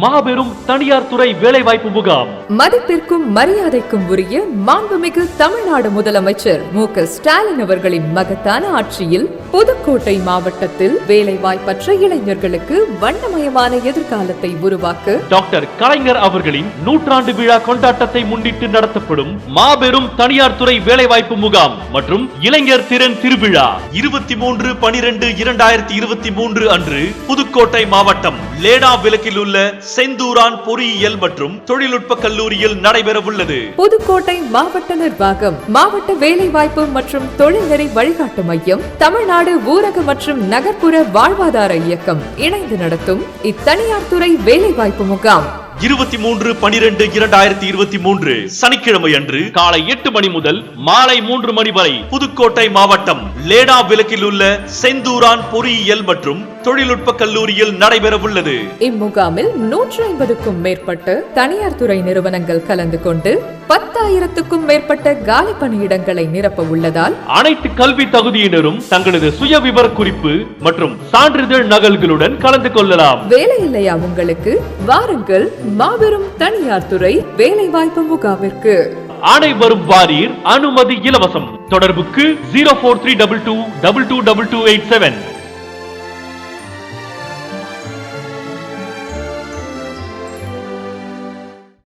மாபெரும் தனியார் துறை வேலைவாய்ப்பு முகாம். மதிப்பிற்கும் மரியாதைக்கும் உரிய மாண்புமிகு தமிழ்நாடு முதலமைச்சர் மு க ஸ்டாலின் அவர்களின் மகத்தான ஆட்சியில் புதுக்கோட்டை மாவட்டத்தில் வேலைவாய்ப்பற்ற இளைஞர்களுக்கு வண்ணமயமான எதிர்காலத்தை உருவாக்க டாக்டர் கலைஞர் அவர்களின் நூற்றாண்டு விழா கொண்டாட்டத்தை முன்னிட்டு நடத்தப்படும் மாபெரும் தனியார் துறை வேலைவாய்ப்பு முகாம் மற்றும் இளைஞர் திறன் திருவிழா. இருபத்தி மூன்று பனிரெண்டு இரண்டாயிரத்தி இருபத்தி மூன்று அன்று புதுக்கோட்டை மாவட்டம் லேடா விலக்கில் உள்ள செந்தூரான் பொறியியல் மற்றும் தொழில்நுட்ப கல்லூரியில் நடைபெறவுள்ளது புதுக்கோட்டை மாவட்ட நிர்வாகம் மாவட்ட வேலைவாய்ப்பு மற்றும் தொழில்நெறி வழிகாட்டு மையம் தமிழ்நாடு ஊரக மற்றும் நகர்ப்புற வாழ்வாதார இயக்கம் இணைந்து நடத்தும் இத்தனியார் துறை வேலைவாய்ப்பு முகாம். இருபத்தி மூன்று பனிரெண்டு இரண்டாயிரத்தி இருபத்தி மூன்று சனிக்கிழமை அன்று காலை எட்டு மணி முதல் மாலை மூன்று மணி வரை புதுக்கோட்டை மாவட்டம் லேடா விலக்கில் உள்ள செந்தூரான் பொறியியல் மற்றும் தொழில்நுட்ப கல்லூரியில் நடைபெறவுள்ளது. இம்முகாமில் நூற்றி ஐம்பதுக்கும் மேற்பட்ட தனியார் துறை நிறுவனங்கள் கலந்து கொண்டு பத்தாயிரத்துக்கும் மேற்பட்ட காலி பணியிடங்களை நிரப்ப உள்ளதால் அனைத்து கல்வி தகுதியினரும் தங்களது சுய விவர குறிப்பு மற்றும் சான்றிதழ் நகல்களுடன் கலந்து கொள்ளலாம். வேலை இல்லையா உங்களுக்கு? வாருங்கள் மாபெரும் தனியார் துறை வேலைவாய்ப்பு முகாமிற்கு. அனைவரும் வாரீர் அனுமதி இலவசம். தொடர்புக்கு zero four three double two double two double two eight seven.